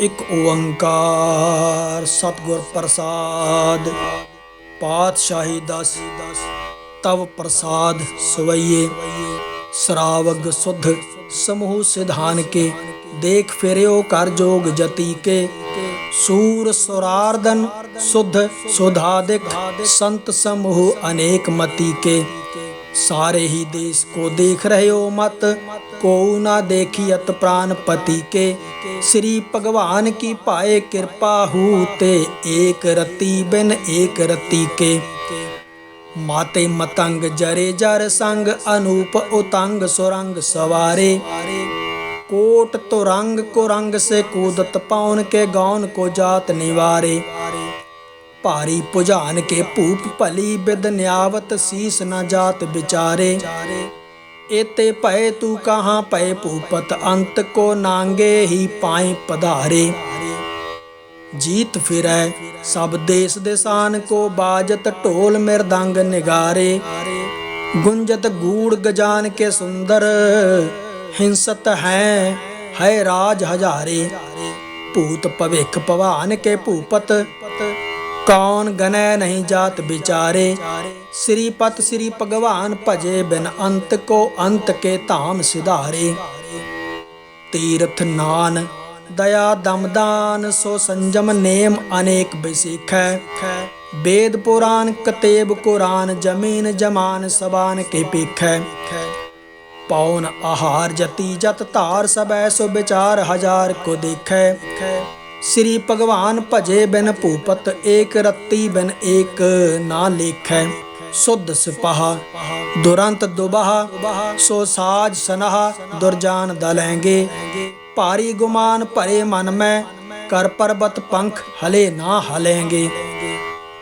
ਇੱਕ ਓੰਕਾਰ ਸਤਿਗੁਰ ਪ੍ਰਸਾਦ। ਪਾਤਸ਼ਾਹੀ ਦਸ, ਤਵ ਪ੍ਰਸਾਦ ਸਵਈਏ। ਸਰਾਵਗ ਸੁਧ ਸਮੂਹ ਸਿਧਾਨ ਕੇ ਦੇਖ ਫਿਰਿਓ ਕਰ ਜੋਗ ਜਤੀ ਕੇ ਸੂਰ ਸੁਰਾਰਦਨ ਸੁਧ ਸੁਧਾਦਿਕ, ਸੰਤ ਸਮੂਹ ਅਨੇਕ ਮਤੀ ਕੇ ਸਾਰੇ ਹੀ ਦੇਸ਼ ਕੋ ਦੇਖ ਰਹੇ ਹੋ ਮਤ ਕੋਉ ਨਾ ਦੇਖੀ ਅਤ ਪ੍ਰਾਨ ਪਤੀ ਕੇ। ਸ੍ਰੀ ਭਗਵਾਨ ਕੀ ਪਾਏ ਕਿਰਪਾ ਹੂ ਏਕ ਰਤੀ ਬਿਨ ਏਕ ਰਤੀ ਕੇ। ਮਾਤੇ ਮਤੰਗ ਜਰੇ ਜਰ ਸੰਗ, ਅਨੂਪ ਉਤੰਗ ਸੁਰੰਗ ਸਵਾਰੇ। ਕੋਟ ਤੁਰੰਗ ਕੋ ਰੰਗ ਸੇ ਕੂਦਤ ਪਾਉਣ ਕੇ ਗਾਉਨ ਕੋ ਜਾਤ ਨਿਵਾਰੇ। ਭਾਰੀ ਪੁਝਾਨ ਕੇ ਭੂਪ ਭਲੀ ਬਿਦ ਸੀਸ ਨ ਜਾਤ ਵਿਚਾਰੇ। ਏਤੇ ਭਏ ਤੂੰ ਕਹਾਂ ਪਏ ਭੂਪਤ, ਅੰਤ ਕੋ ਨਾਂਗੇ ਹੀ ਪਾਏ ਪਧਾਰੇ। ਜੀਤ ਫਿਰੈ, ਸਭ ਦੇਸ ਦੇਸਾਨ ਕੋ ਬਾਜਤ, ਢੋਲ ਮਿਰਦੰਗ ਨਿਗਾਰੇ। ਗੁੰਜਤ ਗੂੜ ਗਜਾਨ ਕੇ ਸੁੰਦਰ, ਹਿੰਸਤ ਹੈ ਹੈ ਰਾਜ ਹਜ਼ਾਰੇ। ਭੂਤ ਭਵਿਖ ਭਵਾਨ ਕੇ ਭੂਪਤ ਕੌਣ ਗਨੈ ਨਹੀਂ ਜਾਤ ਵਿਚਾਰੇ? ਸ੍ਰੀ ਪਤ ਸ੍ਰੀ ਭਗਵਾਨ ਭਜੇ ਬਿਨ ਅੰਤ ਕੋ ਅੰਤ ਕੇ ਧਾਮ ਸਿਧਾਰੇ। ਤੀਰਥ ਨਾਨ, ਦਇਆ ਦਮਦਾਨ ਸੋ ਸੰਜਮ ਨੇਮ ਅਨੇਕ ਬਿਸਿਖੈ ਵੇਦ ਪੁਰਾਨ ਕਤੇਬ ਕੁਰਾਨ, ਜਮੀਨ ਜਮਾਨ ਸਬਾਨ ਕੇ ਪੇਖੈ। ਪੌਨ ਆਹਾਰ ਜਤੀ ਜਤ ਧਾਰ ਸਬੈ ਸੋ ਵਿਚਾਰ ਹਜ਼ਾਰ ਕੋ ਦੇਖੈ। ਸ੍ਰੀ ਭਗਵਾਨ ਭਜੇ ਬਿਨ ਭੂਪਤ ਏਕ ਰਤੀ ਬਿਨ ਏਕ ਨਾ ਲੇਖੈ, ਸੁਧ ਸਿਪਾਹ। ਦੁਰੰਤ ਦੁਬਹ, ਸੋ ਸਾਜ ਸਨਹ ਦੁਰਜਾਨ ਦਲੈਂਗੇ ਭਾਰੀ ਗੁਮਾਨ ਭਰੇ ਮਨ ਮੈਂ, ਕਰ ਪਰਬਤ ਪੰਖ ਹਲੇ ਨਾ ਹਲੇਂਗੇ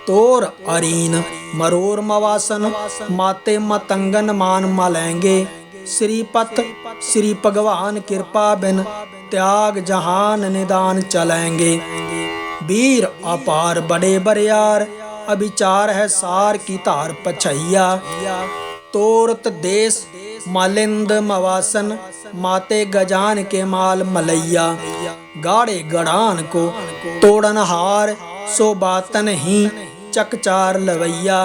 ਤੋਰ ਅਰੀਨ, ਮਰੋਰ ਮਵਾਸਨ, ਮਾਤੇ ਮਤੰਗਨ ਮਾਨ ਮਲੈਂਗੇ ਸ੍ਰੀ ਪਤ ਸ੍ਰੀ ਭਗਵਾਨ ਕਿਰਪਾ ਬਿਨ त्याग जहान निदान चलेंगे वीर अपार बड़े बरियार अभिचार है सार की धार पछैया तोरत देश मालिंद मवासन माते गजान के माल मलैया गाड़े गड़ान को तोड़न हार सो बातन ही चकचार लवैया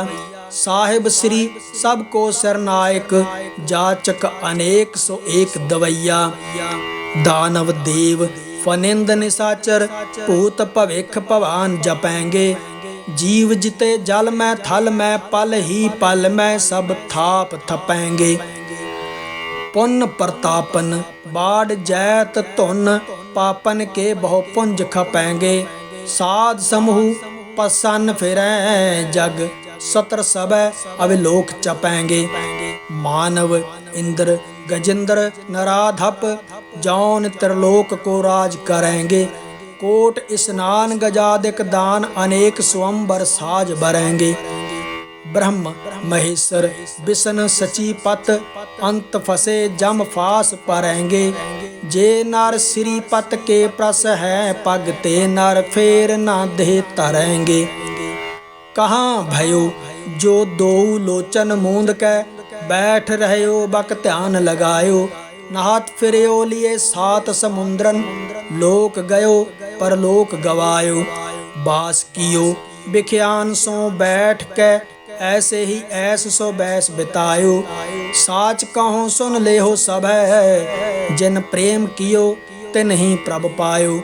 साहिब श्री सबको सरनायक जाचक अनेक सो एक दवैया दानव देव, फनिंद निशाचर भूत भविख भवान जपेंगे। जीव जिते जल मैं, थल मैं, पल ही पल मैं, सब थाप थपेंगे। पुन प्रतापन, बाढ़ जैत धुन, पापन के बहुपुंज खपेंगे। साध समूह, पसन फिर जग, सतर सब अविलोक चपेंगे। मानव, इंद्र, गजेंद्र, नराधप जौन त्रिलोक को राज करेंगे कोट स्नान गजादिक दान अनेक स्वयंवर साज बरेंगे ब्रह्म महेश्वर विष्ण सचिपत अंत फसे जम फास परेंगे जे नर श्री पत के प्रस है पगते नर फेर न दे तरेंगे कहाँ भयो जो दो लोचन मूंद कै बैठ रहे हो बक ध्यान लगायो नहात फिरयो लिए सात समुद्रन। लोक गयो पर लोक गवायो। बास कियो, बिख्यान सो बैठ के, ऐसे ही ऐस सो बैस बितायो। साच कहो सुन ले हो सब है जिन प्रेम कियो ते नहीं प्रभ पायो।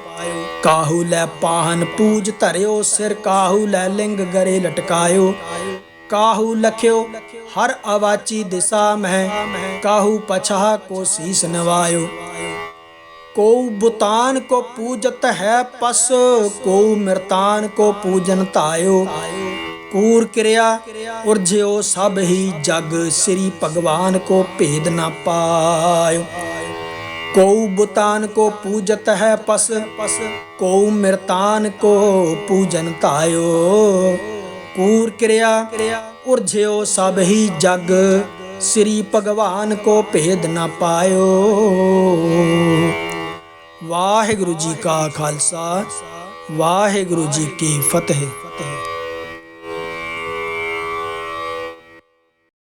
काहू लै पाहन पूज धरियो, सिर काहू लै लिंग गरे लटकायो। काहू लख्यो हर अवाची दिशा में काहू पछा को शीस नवायो। को बुतान को पूजत है पस को मृतान को पूजन तायो। कूर क्रिया उर्ज्यो सब ही जग, श्री भगवान को भेद न पायो। को बुतान को पूजत है पस पस को मृतान को पूजन तायो। ਕੂਰ ਕਿਰਿਆ ਉਰਝਿਓ ਸਭ ਹੀ ਜਗ। ਸ੍ਰੀ ਭਗਵਾਨ ਕੋ ਭੇਦ ਨਾ ਪਾਇਓ। ਵਾਹਿਗੁਰੂ ਜੀ ਕਾ ਖਾਲਸਾ, ਵਾਹਿਗੁਰੂ ਜੀ ਕੀ ਫਤਿਹ।